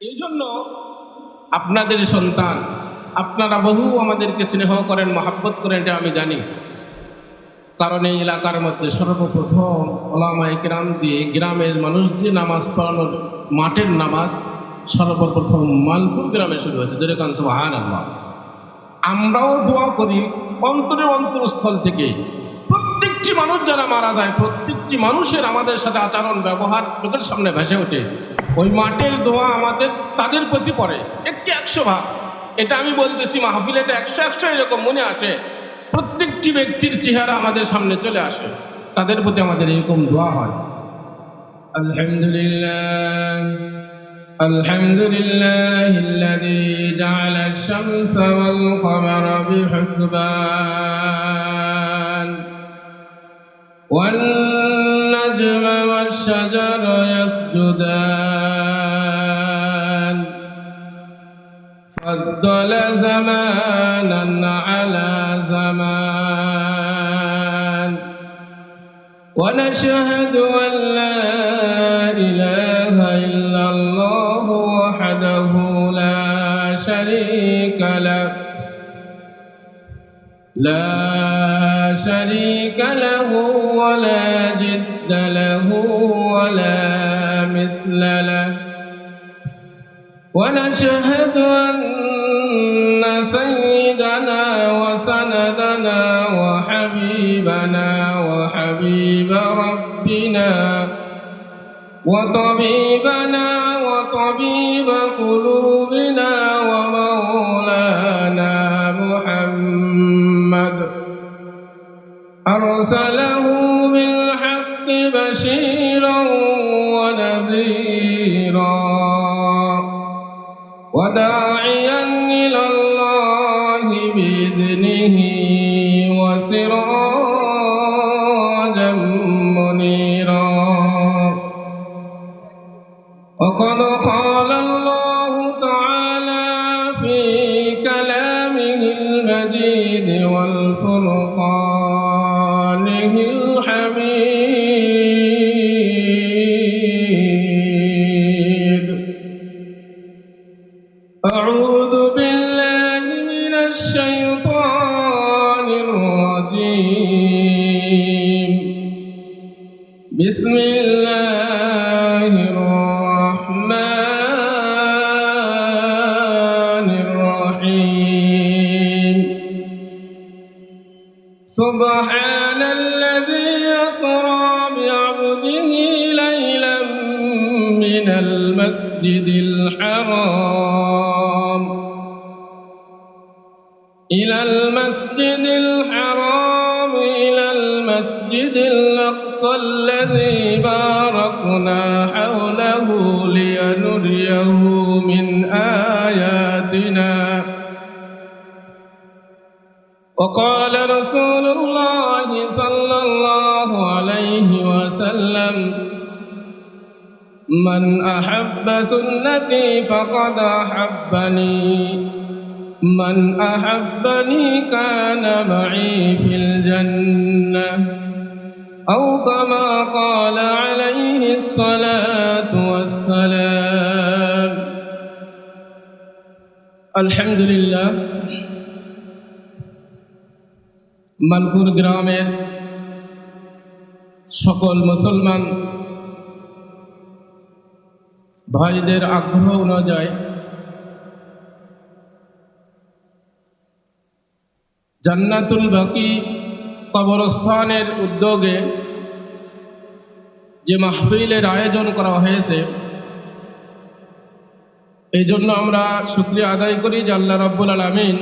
এই জন্য আপনাদের সন্তান, আপনারা বহু আমাদেরকে স্নেহ করেন, মহাব্বত করেন, এটা আমি জানি। কারণ এই এলাকার মধ্যে সর্বপ্রথম ওলামা গ্রাম দিয়ে গ্রামের মানুষ দিয়ে নামাজ পড়ানোর মাঠের নামাজ সর্বপ্রথম মালপুর গ্রামে শুরু হয়েছে। যেরকম সুহান আল্লাহ আমরাও দোয়া করি অন্তরে অন্তরস্থল থেকে। প্রত্যেকটি মানুষ যারা মারা যায়, প্রত্যেকটি মানুষের আমাদের সাথে আচরণ, ব্যবহার চোখের সামনে ভেসে ওঠে। ওই মাঠের দোয়া আমাদের তাদের প্রতি পড়ে একটি একশো ভাগ এটা আমি বলতেছি মাহফিল এটা একশো একশো এরকম মনে আসে প্রত্যেকটি ব্যক্তির চেহারা আমাদের সামনে চলে আসে তাদের প্রতি আমাদের এরকম দোয়া হয় আলহামদুলিল্লাহ الحمد لله الذي جعل الشمس والقمر بحسبان والنجم والشجر فضل زمانا على زمان. ونشهد أن لا إله إلا الله وحده لا شريك له. لا شريك له ولا جد له ولا مثل له. ونشهد أن سيدنا وسندنا وحبيبنا وحبيب ربنا وطبيبنا وطبيب قلوبنا ومولانا محمد. أرسله بالحق بشيرا ونذيرا وداعيا إلى الله وسراجا منيرا. وقد قال الله تعالى في كلامه المجيد والفرقانه الحميد. أعوذ بالله من الشيطان بسم الله الرحمن الرحيم. سبحان الذي أسرى بعبده ليلا من المسجد الحرام. إلى المسجد الحرام المسجد الأقصى الذي باركنا حوله لينريه من آياتنا. وقال رسول الله صلى الله عليه وسلم من أحب سنتي فقد أحبني. من أحبني كان معي في الجنة. أو كما قال عليه الصلاة والسلام الحمد لله মালপুর গ্রামের সকল মুসলমান ভাইদের আগ্রহ অনুযায়ী জান্নাতুল বাকি কবরস্থানের উদ্যোগে যে মাহফিলের আয়োজন করা হয়েছে এই জন্য আমরা শুক্রিয়া আদায় করি যে আল্লাহ রব্বুল আলমিন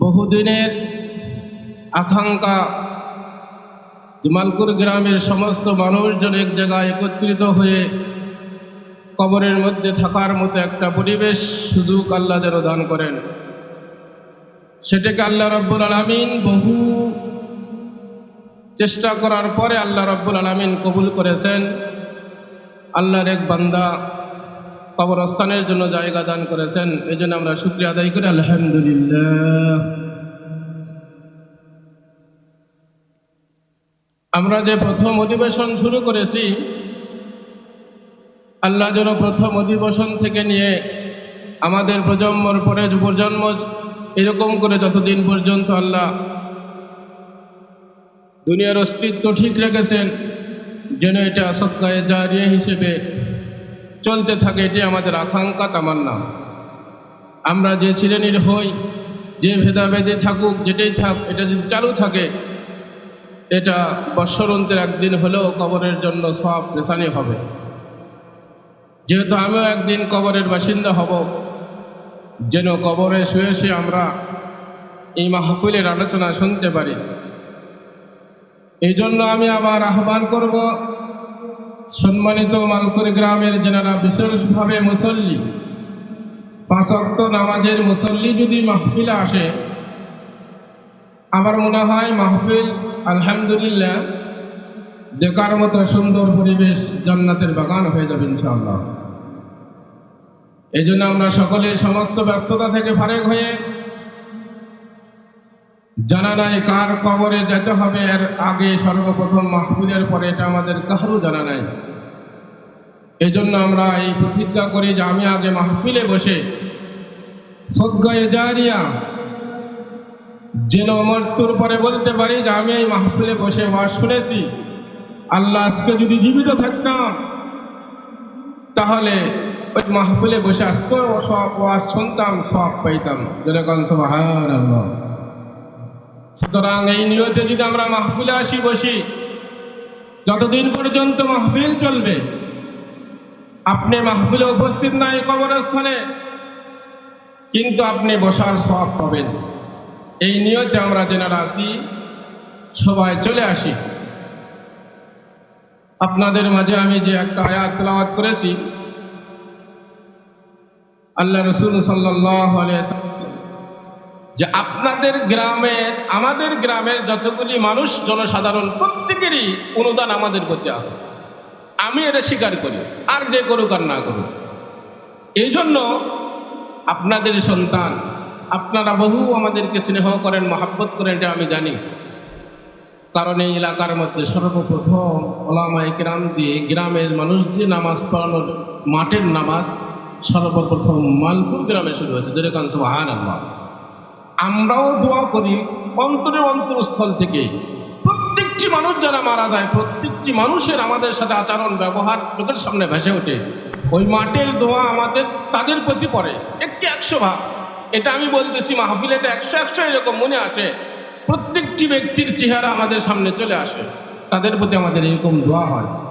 বহুদিনের আকাঙ্ক্ষা জামালপুর গ্রামের সমস্ত মানুষজন এক জায়গায় একত্রিত হয়ে কবরের মধ্যে থাকার মতো একটা পরিবেশ সুযোগ আল্লাহ যেন দান করেন। সেটাকে আল্লাহ রব্বুল আলমিন বহু চেষ্টা করার পরে আল্লাহ রব্বুল আলমিন কবুল করেছেন। আল্লাহর এক বান্দা কবরস্থানের জন্য জায়গা দান করেছেন। এই জন্য আমরা শুক্রিয়া আদায় করি, আলহামদুলিল্লাহ। আমরা যে প্রথম অধিবেশন শুরু করেছি, আল্লাহ যেন প্রথম অধিবেশন থেকে নিয়ে আমাদের প্রজন্মর পরে প্রজন্ম এরকম করে যতদিন পর্যন্ত আল্লাহ দুনিয়ার অস্তিত্ব ঠিক রেখেছেন, যেন এটা সৎকায় জারিয়া হিসেবে চলতে থাকে, এটি আমাদের আকাঙ্ক্ষা, তামান্না। আমরা যে শ্রেণির হই, যে ভেদাভেদে থাকুক, যেটাই থাক, এটা যদি চালু থাকে, এটা বৎসরন্তের একদিন হলেও কবরের জন্য সব পেশানি হবে। যেহেতু আমিও একদিন কবরের বাসিন্দা হব, যেন কবরে শুয়ে শুয়ে আমরা এই মাহফিলের আলোচনা শুনতে পারি। এই জন্য আমি আবার আহ্বান করব, সম্মানিত মালকুরি গ্রামের যেনারা বিশেষভাবে মুসল্লি পাঁচক্ত নামাজের মুসল্লি যদি মাহফিলে আসে, আমার মনে হয় মাহফিল আলহামদুলিল্লাহ দেখার মতো সুন্দর পরিবেশ জান্নাতের বাগান হয়ে যাবে ইনশাআল্লাহ। এই জন্য আমরা সকলে সমস্ত ব্যস্ততা থেকে ফারেক হয়ে জানা নাই কার কবরে যেতে হবে? এর আগে সর্বপ্রথম মাহফিলের পরে এটা আমাদের কারও জানা নাই। এই জন্য আমরা এই প্রতিজ্ঞা করি যে আমি আগে মাহফিলে বসে সদ্গায়ে জারিয়া যেন মৃত্যুর পরে বলতে পারি যে আমি এই মাহফিলে বসে ওয়াজ শুনেছি। আল্লাহ আজকে যদি জীবিত থাকতাম, তাহলে ওই মাহফিলে বসে আজকে সব ওয়াজ শুনতাম, সব পাইতাম। যেরকম সুবহান আল্লাহ সুতরাং এই নিয়তে যদি আমরা মাহফিলে আসি, বসি, যতদিন পর্যন্ত মাহফিল চলবে, আপনি মাহফিলে উপস্থিত নাই কবরস্থানে, কিন্তু আপনি বসার সব পাবেন। এই নিয়তে আমরা যেনারা আছি সবাই চলে আসি। আপনাদের মাঝে আমি যে একটা আয়াত তেলাওয়াত করেছি, আল্লাহ রসুল সাল্লাহ যে আপনাদের গ্রামের আমাদের গ্রামের যতগুলি মানুষ, জনসাধারণ, প্রত্যেকেরই অনুদান আমাদের প্রতি আছে। আমি এটা স্বীকার করি, আর যে করুক আর না করুক। এই জন্য আপনাদের সন্তান, আপনারা বহু আমাদেরকে স্নেহ করেন, মহাব্বত করেন, এটা আমি জানি। কারণ এই এলাকার মধ্যে সর্বপ্রথম ওলামাই গ্রাম দিয়ে গ্রামের মানুষ দিয়ে নামাজ পড়ানোর মাঠের নামাজ সর্বপ্রথম মালপুর গ্রামে শুরু হয়েছে। যেরকম সুহান আল্লাহ আমরাও দোয়া করি অন্তরে অন্তরস্থল থেকে। প্রত্যেকটি মানুষ যারা মারা যায়, প্রত্যেকটি মানুষের আমাদের সাথে আচরণ, ব্যবহার চোখের সামনে ভেসে ওঠে। ওই মাঠের দোয়া আমাদের, তাদের প্রতি পড়ে। একটি একশো ভাগ। এটা আমি বলতেছি, মাহফিলে এটা একশো একশো এরকম মনে আসে। প্রত্যেকটি ব্যক্তির চেহারা আমাদের সামনে চলে আসে। তাদের প্রতি আমাদের এরকম দোয়া হয়।